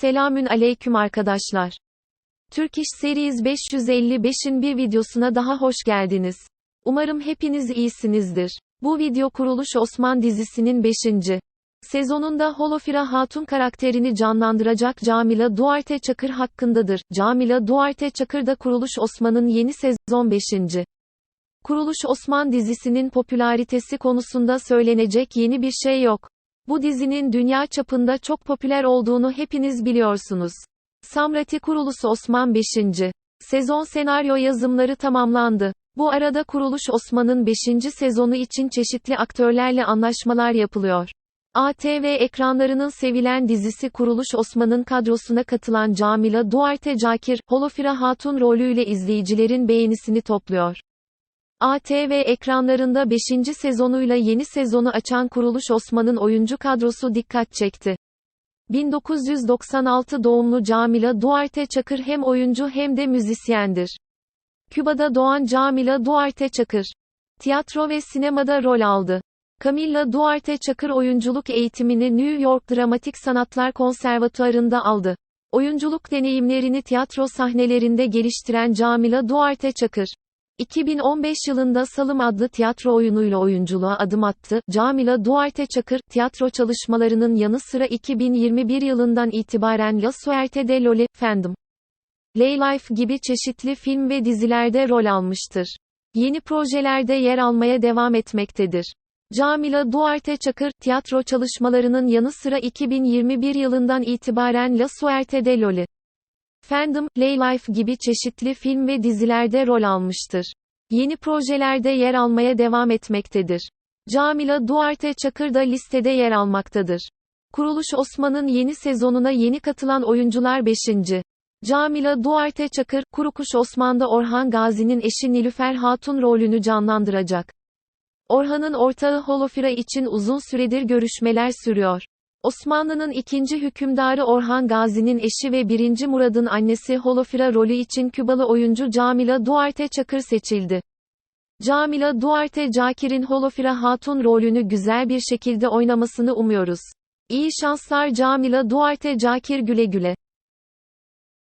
Selamün aleyküm arkadaşlar. Türk İş Series 555'in bir videosuna daha hoş geldiniz. Umarım hepiniz iyisinizdir. Bu video Kuruluş Osman dizisinin 5. sezonunda Holofira Hatun karakterini canlandıracak Camila Duarte Çakır hakkındadır. Camila Duarte Çakır da Kuruluş Osman'ın yeni sezon 5. Kuruluş Osman dizisinin popülaritesi konusunda söylenecek yeni bir şey yok. Bu dizinin dünya çapında çok popüler olduğunu hepiniz biliyorsunuz. Samrati Kurulusu Osman 5. Sezon senaryo yazımları tamamlandı. Bu arada Kuruluş Osman'ın 5. sezonu için çeşitli aktörlerle anlaşmalar yapılıyor. ATV ekranlarının sevilen dizisi Kuruluş Osman'ın kadrosuna katılan Camila Duarte Cakir, Holofira Hatun rolüyle izleyicilerin beğenisini topluyor. ATV ekranlarında 5. sezonuyla yeni sezonu açan Kuruluş Osman'ın oyuncu kadrosu dikkat çekti. 1996 doğumlu Camila Duarte Çakır hem oyuncu hem de müzisyendir. Küba'da doğan Camila Duarte Çakır, tiyatro ve sinemada rol aldı. Camilla Duarte Çakır oyunculuk eğitimini New York Dramatik Sanatlar Konservatuarı'nda aldı. Oyunculuk deneyimlerini tiyatro sahnelerinde geliştiren Camila Duarte Çakır, 2015 yılında Salım adlı tiyatro oyunuyla oyunculuğa adım attı. Camila Duarte Çakır, tiyatro çalışmalarının yanı sıra 2021 yılından itibaren La Suerte de Lole, Fandom, Lay Life gibi çeşitli film ve dizilerde rol almıştır. Yeni projelerde yer almaya devam etmektedir. Camila Duarte Çakır, tiyatro çalışmalarının yanı sıra 2021 yılından itibaren La Suerte de Lole, Fandom, Lay Life gibi çeşitli film ve dizilerde rol almıştır. Yeni projelerde yer almaya devam etmektedir. Camila Duarte Çakır da listede yer almaktadır. Kuruluş Osman'ın yeni sezonuna yeni katılan oyuncular 5. Camila Duarte Çakır, Kurukuş Osman'da Orhan Gazi'nin eşi Nilüfer Hatun rolünü canlandıracak. Orhan'ın ortağı Holofira için uzun süredir görüşmeler sürüyor. Osmanlı'nın ikinci hükümdarı Orhan Gazi'nin eşi ve birinci Murad'ın annesi Holofira rolü için Kübalı oyuncu Camila Duarte Çakır seçildi. Camila Duarte Cakir'in Holofira Hatun rolünü güzel bir şekilde oynamasını umuyoruz. İyi şanslar Camila Duarte Cakir güle güle.